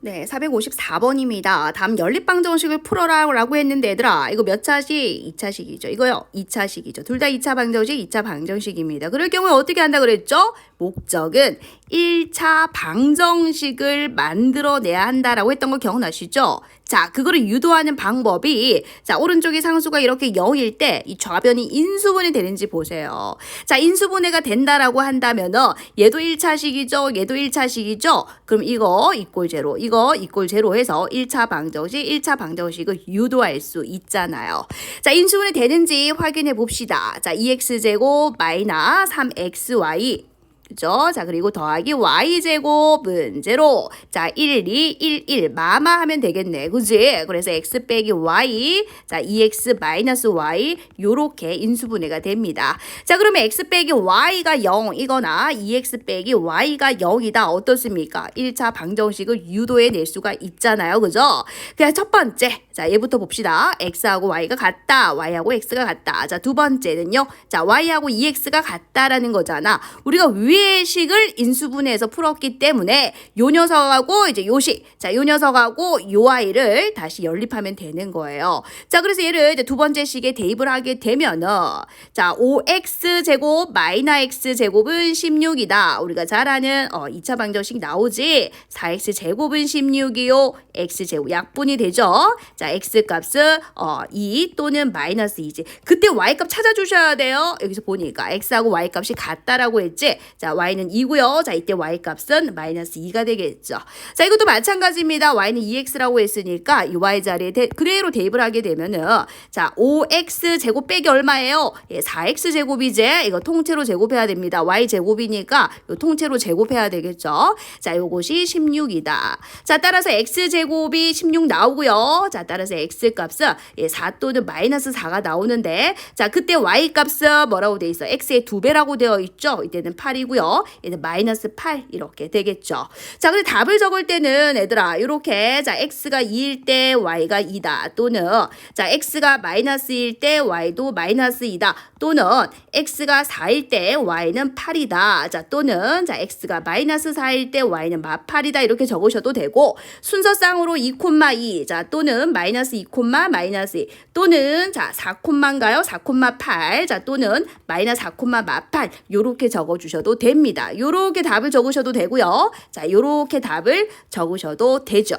네, 454번입니다. 다음 연립방 정식을 풀어라 라고 했는데 얘들아 이거 몇 차식? 2차식이죠. 이거요. 2차식이죠. 둘 다 2차 방정식, 2차 방정식입니다. 그럴 경우에 어떻게 한다 그랬죠? 목적은 1차 방정식을 만들어내야 한다라고 했던 거 기억나시죠? 자, 그거를 유도하는 방법이 자, 오른쪽에 상수가 이렇게 0일 때 이 좌변이 인수분해 되는지 보세요. 자, 인수분해가 된다라고 한다면은 얘도 1차식이죠. 얘도 1차식이죠. 그럼 이거 이꼴 제로, 이거 이꼴 제로 해서 1차 방정식, 1차 방정식을 유도할 수 있잖아요. 자, 인수분해 되는지 확인해 봅시다. 자, 2x제곱 마이너 3xy 그죠? 자, 그리고 더하기 y제곱은 제로. 자, 1, 2, 1, 1. 마마 하면 되겠네. 그지? 그래서 x 빼기 y. 자, 2x 마이너스 y. 요렇게 인수분해가 됩니다. 자, 그러면 x 빼기 y가 0 이거나 2x 빼기 y가 0이다. 어떻습니까? 1차 방정식을 유도해 낼 수가 있잖아요. 그죠? 그냥 첫 번째. 자, 얘부터 봅시다. x하고 y가 같다. y하고 x가 같다. 자, 두 번째는요. 자, y하고 2x가 같다라는 거잖아. 우리가 위의 식을 인수분해해서 풀었기 때문에 요 녀석하고 이제 요 식. 자, 요 녀석하고 요 아이를 다시 연립하면 되는 거예요. 자, 그래서 얘를 이제 두 번째 식에 대입을 하게 되면은 자, 5x 제곱 마이너 x 제곱은 16이다. 우리가 잘 아는 어 2차 방정식 나오지. 4x 제곱은 16이요. x 제곱 약분이 되죠. 자, x 값은 어 2 또는 마이너스 2지. 그때 y 값 찾아주셔야 돼요. 여기서 보니까 x하고 y 값이 같다라고 했지. 자, y는 2고요. 자, 이때 y 값은 마이너스 2가 되겠죠. 자, 이것도 마찬가지입니다. y는 2x라고 했으니까 이 y 자리에 대, 그대로 대입을 하게 되면은 자, 5x 제곱 빼기 얼마예요? 예, 4x 제곱이제. 이거 통째로 제곱해야 됩니다. y 제곱이니까 요 통째로 제곱해야 되겠죠. 자, 요것이 16이다. 자, 따라서 x 제곱이 16 나오고요. 자, 따라서 x 값은 예, 4 또는 마이너스 4가 나오는데 자, 그때 y 값은 뭐라고 돼 있어? x의 두 배라고 되어 있죠. 이때는 8이고요. 얘는 마이너스 8 이렇게 되겠죠. 자, 근데 답을 적을 때는 얘들아 이렇게 자, x가 2일 때 y가 2다. 또는 자, x가 마이너스일 때 y도 마이너스 2다. 또는 x가 4일 때 y는 8이다. 자, 또는 자, x가 마이너스 4일 때 y는 마 8이다. 이렇게 적으셔도 되고 순서상으로 2,2 자, 또는 마이너스 2, 마이너스 2 또는 자, 4,가요? 4,8 자, 또는 마이너스 4, 마 8 요렇게 적어 주셔도 됩니다. 요렇게 답을 적으셔도 되고요. 자, 요렇게 답을 적으셔도 되죠.